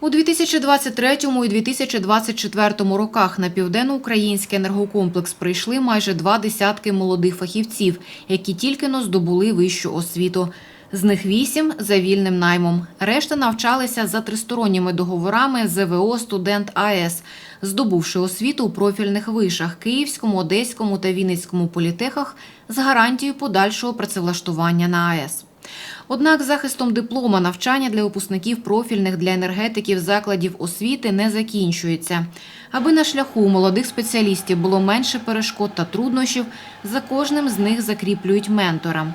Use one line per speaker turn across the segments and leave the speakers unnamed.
У 2023 і 2024 роках на південноукраїнський енергокомплекс прийшли майже два десятки молодих фахівців, які тільки но здобули вищу освіту. З них вісім за вільним наймом. Решта навчалися за тристоронніми договорами ЗВО «Студент АЕС», здобувши освіту у профільних вишах Київському, Одеському та Вінницькому політехах з гарантією подальшого працевлаштування на АЕС. Однак захистом диплома навчання для випускників профільних для енергетиків закладів освіти не закінчується. Аби на шляху молодих спеціалістів було менше перешкод та труднощів, за кожним з них закріплюють ментора.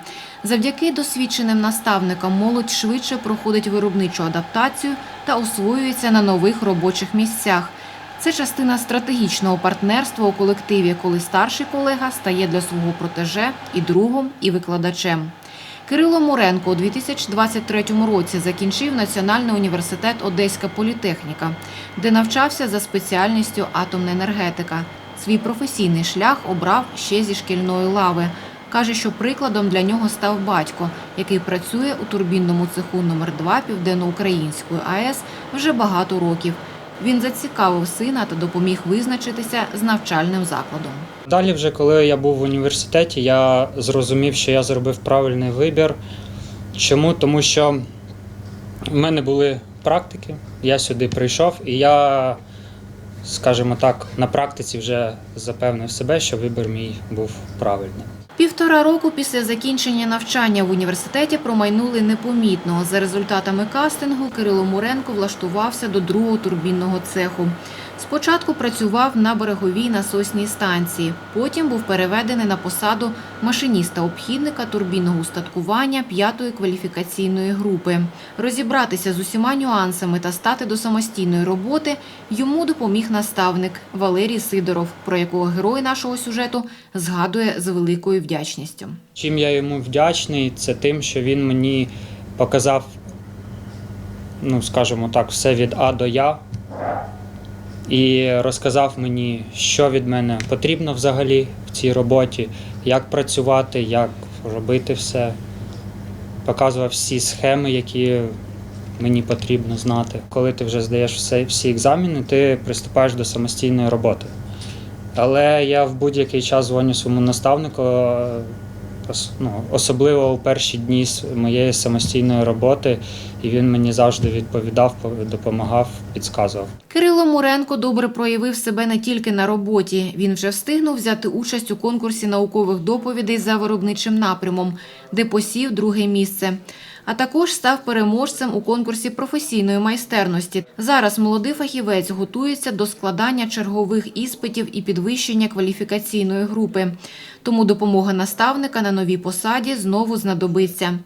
Завдяки досвідченим наставникам молодь швидше проходить виробничу адаптацію та освоюється на нових робочих місцях. Це частина стратегічного партнерства у колективі, коли старший колега стає для свого протеже і другом, і викладачем. Кирило Муренко у 2023 році закінчив Національний університет Одеська політехніка, де навчався за спеціальністю атомна енергетика. Свій професійний шлях обрав ще зі шкільної лави. Каже, що прикладом для нього став батько, який працює у турбінному цеху номер 2 Південноукраїнської АЕС вже багато років. Він зацікавив сина та допоміг визначитися з навчальним закладом.
Далі, вже коли я був в університеті, я зрозумів, що я зробив правильний вибір. Чому? Тому що в мене були практики, я сюди прийшов, і я, скажімо так, на практиці вже запевнив себе, що вибір мій був правильний.
Півтора року після закінчення навчання в університеті промайнули непомітно. За результатами кастингу Кирило Муренко влаштувався до другого турбінного цеху. Спочатку працював на береговій насосній станції, потім був переведений на посаду машиніста-обхідника турбінного устаткування п'ятої кваліфікаційної групи. Розібратися з усіма нюансами та стати до самостійної роботи йому допоміг наставник Валерій Сидоров, про якого герой нашого сюжету згадує з великою вдячністю.
Чим я йому вдячний, це тим, що він мені показав, ну скажімо так, все від А до Я. І розказав мені, що від мене потрібно взагалі в цій роботі, як працювати, як робити все. Показував всі схеми, які мені потрібно знати. Коли ти вже здаєш всі екзамени, ти приступаєш до самостійної роботи. Але я в будь-який час дзвоню своєму наставнику, особливо у перші дні моєї самостійної роботи, і він мені завжди відповідав, по- допомагав, підказував.
Кирило Муренко добре проявив себе не тільки на роботі. Він вже встигнув взяти участь у конкурсі наукових доповідей за виробничим напрямом, де посів друге місце. А також став переможцем у конкурсі професійної майстерності. Зараз молодий фахівець готується до складання чергових іспитів і підвищення кваліфікаційної групи. Тому допомога наставника на новій посаді знову знадобиться.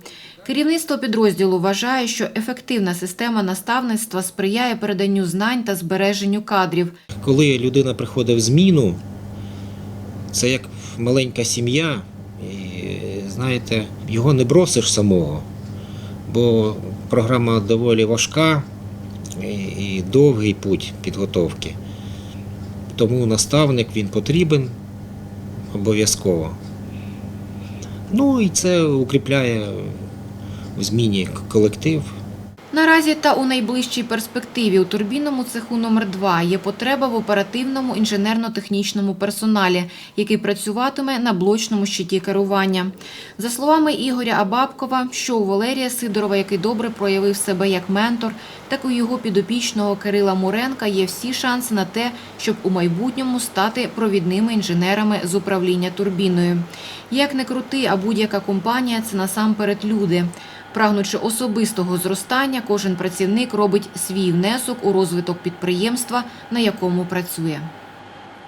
Керівництво підрозділу вважає, що ефективна система наставництва сприяє переданню знань та збереженню кадрів.
Коли людина приходить в зміну, це як маленька сім'я, знаєте, його не бросиш самого, бо програма доволі важка і, довгий путь підготовки. Тому наставник він потрібен обов'язково. Ну і це укріпляє в зміні колектив.
Наразі та у найближчій перспективі у турбінному цеху номер 2 є потреба в оперативному інженерно-технічному персоналі, який працюватиме на блочному щиті керування. За словами Ігоря Абабкова, що у Валерія Сидорова, який добре проявив себе як ментор, так і у його підопічного Кирила Муренка є всі шанси на те, щоб у майбутньому стати провідними інженерами з управління турбіною. Як не крути, а будь-яка компанія це насамперед люди. Прагнучи особистого зростання, кожен працівник робить свій внесок у розвиток підприємства, на якому працює.